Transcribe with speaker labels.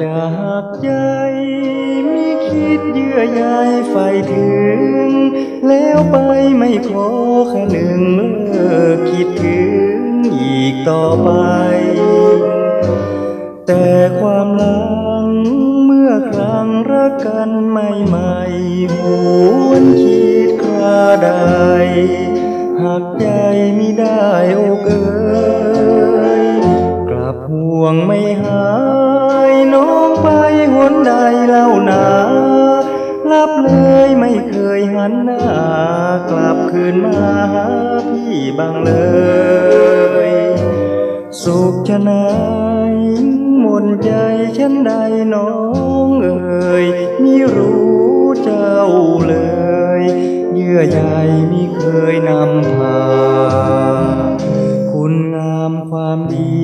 Speaker 1: จะหักใจ มีคิดเยื่อใยไฟถึง แล้วไปไม่ขอแค่หนึ่งเลิกคิดถึงอีกต่อไป แต่ความหลังเมื่อครั้งรักกันใหม่ๆหวนคิดคราใดหากใจมิได้โอเอ่ยกลับห่ วงไม่หายน้องไปหนใดเล่านาลับเลยไม่เคยหันหน้ากลับคืนมาหาพี่บ้างเลย สุขชะนายหมนใจฉันใดน้องเอ่ยมิรู้เจ้าเลย เยื่อใยมิเคยนำพาคุณงามความดี